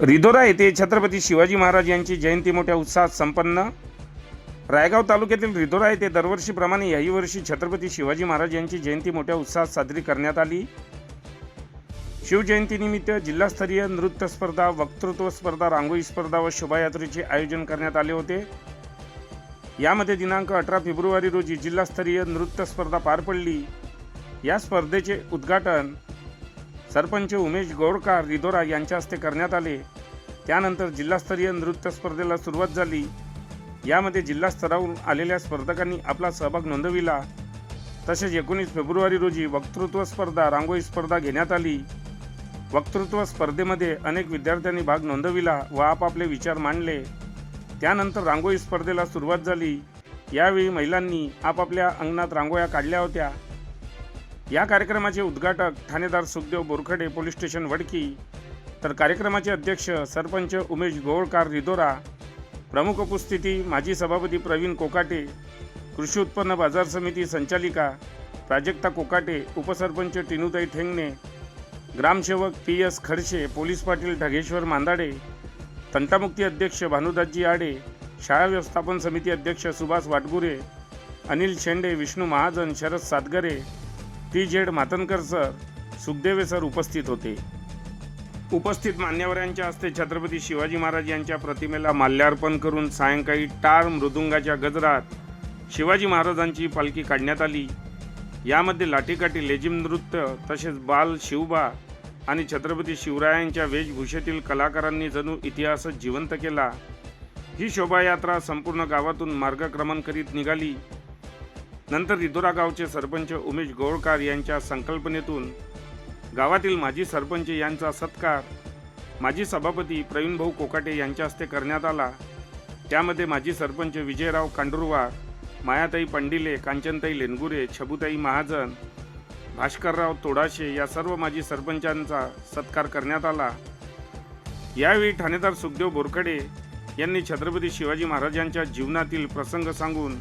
रिधोरा येथे छत्रपती शिवाजी महाराज यांची जयंती मोठ्या उत्साहात संपन्न. रायगाव तालुक्यातील रिधोरा येथे दरवर्षीप्रमाणे याही वर्षी छत्रपती शिवाजी महाराज यांची जयंती मोठ्या उत्साहात साजरी करण्यात आली. शिवजयंतीनिमित्त जिल्हास्तरीय नृत्य स्पर्धा वक्तृत्व स्पर्धा रांगोळी स्पर्धा व शोभायात्रेचे आयोजन करण्यात आले होते. यामध्ये दिनांक अठरा फेब्रुवारी रोजी जिल्हास्तरीय नृत्य स्पर्धा पार पडली. या स्पर्धेचे उद्घाटन सरपंच उमेश गोडकार रिधोरा यांच्या हस्ते करण्यात आले. त्यानंतर जिल्हास्तरीय नृत्य स्पर्धेला सुरुवात झाली. यामध्ये जिल्हास्तरावरून आलेल्या स्पर्धकांनी आपला सहभाग नोंदविला. तसेच एकोणीस फेब्रुवारी रोजी वक्तृत्व स्पर्धा रांगोळी स्पर्धा घेण्यात आली. वक्तृत्व स्पर्धेमध्ये अनेक विद्यार्थ्यांनी भाग नोंदविला व आपापले विचार मांडले. त्यानंतर रांगोळी स्पर्धेला सुरुवात झाली. यावेळी महिलांनी आपापल्या अंगणात रांगोळ्या काढल्या होत्या. या कार्यक्रमाचे उद्घाटक ठाणेदार सुखदेव बोरखडे पोलीस स्टेशन वडकी. तर कार्यक्रमाचे अध्यक्ष सरपंच उमेश गोवळकार रिदोरा प्रमुख उपस्थिती माजी सभापती प्रवीण कोकाटे कृषी उत्पन्न बाजार समिती संचालिका प्राजक्ता कोकाटे उपसरपंच टिनुताई ठेंगणे ग्रामसेवक P S Khadse police Patil Dhageshwar Mandade तंटामुक्ती अध्यक्ष भानुदासजी आडे शाळा व्यवस्थापन समिती अध्यक्ष Subhash Watgure Anil Shende Vishnu Mahajan Sharad Satgare T Z Matankar sir Sukhdeve sir उपस्थित होते. उपस्थित मान्यवरांच्या हस्ते छत्रपती शिवाजी महाराज यांच्या प्रतिमेला माल्यार्पण करून सायंकाळी टाळ मृदुंगाच्या गजरात शिवाजी महाराजांची पालखी काढण्यात आली. यामध्ये लाठीकाठी लेझिम नृत्य तसेच बाल शिवबा आणि छत्रपती शिवरायांच्या वेशभूषेतील कलाकारांनी जणू इतिहासच जिवंत केला. ही शोभायात्रा संपूर्ण गावातून मार्गक्रमण करीत निघाली. नंतर रिदोरा गावचे सरपंच उमेश गोळकार यांच्या संकल्पनेतून गावातील माजी सरपंच यांचा सत्कार माजी सभापती प्रवीणभाऊ कोकाटे यांच्या हस्ते करण्यात आला. त्यामध्ये माजी सरपंच विजयराव कांडुरवार मायाताई पंडिले कांचनताई लेनगुरे छबुताई महाजन भास्करराव तोडाशे या सर्व माजी सरपंचांचा सत्कार करण्यात आला. यावेळी ठाणेदार सुखदेव बोरकडे यांनी छत्रपती शिवाजी महाराजांच्या जीवनातील प्रसंग सांगून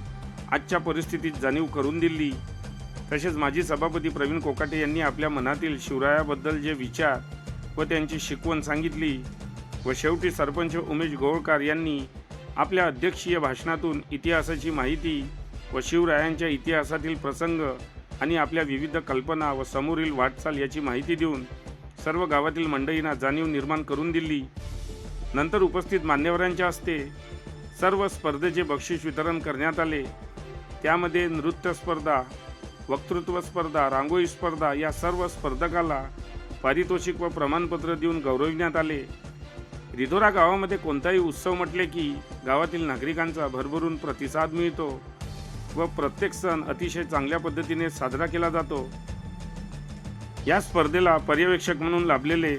आजच्या परिस्थितीत जाणीव करून दिली. तसेच माजी सभापती प्रवीण कोकाटे यांनी आपल्या मनातील शिवरायाबद्दल जे विचार व त्यांची शिकवण सांगितली व शेवटी सरपंच उमेश गोवळकार यांनी आपल्या अध्यक्षीय भाषणातून इतिहासाची माहिती व शिवरायांच्या इतिहासातील प्रसंग आणि आपल्या विविध कल्पना व समोरील वाटचाल याची माहिती देऊन सर्व गावातील मंडळींना जाणीव निर्माण करून दिली. नंतर उपस्थित मान्यवरांच्या हस्ते सर्व स्पर्धेचे बक्षीस वितरण करण्यात आले. त्यामध्ये नृत्य स्पर्धा वक्तृत्व स्पर्धा रांगोळी स्पर्धा या सर्व स्पर्धकाला पारितोषिक व प्रमाणपत्र देऊन गौरविण्यात आले. रिधोरा गावामध्ये कोणताही उत्सव म्हटले की गावातील नागरिकांचा भरभरून प्रतिसाद मिळतो व प्रत्येक सण अतिशय चांगल्या पद्धतीने साजरा केला जातो. या स्पर्धेला पर्यवेक्षक म्हणून लाभलेले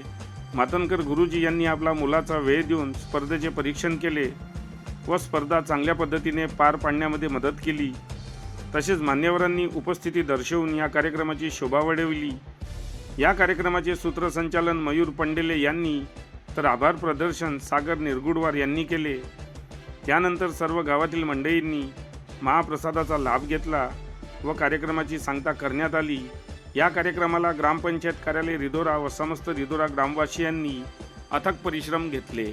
मातनकर गुरुजी यांनी आपला मुलाचा वेळ देऊन स्पर्धेचे परीक्षण केले व स्पर्धा चांगल्या पद्धतीने पार पाडण्यामध्ये मदत केली. तसेच मान्यवरांनी उपस्थिती दर्शवून या कार्यक्रमाची शोभा वाढवली. या कार्यक्रमाचे सूत्रसंचालन मयूर पंडेले यांनी तर आभार प्रदर्शन सागर निरगुडवार यांनी केले. त्यानंतर सर्व गावातील मंडळींनी महाप्रसादाचा लाभ घेतला व कार्यक्रमाची सांगता करण्यात आली. या कार्यक्रमाला ग्रामपंचायत कार्यालय रिधोरा व समस्त रिधोरा ग्रामवासियांनी अथक परिश्रम घेतले.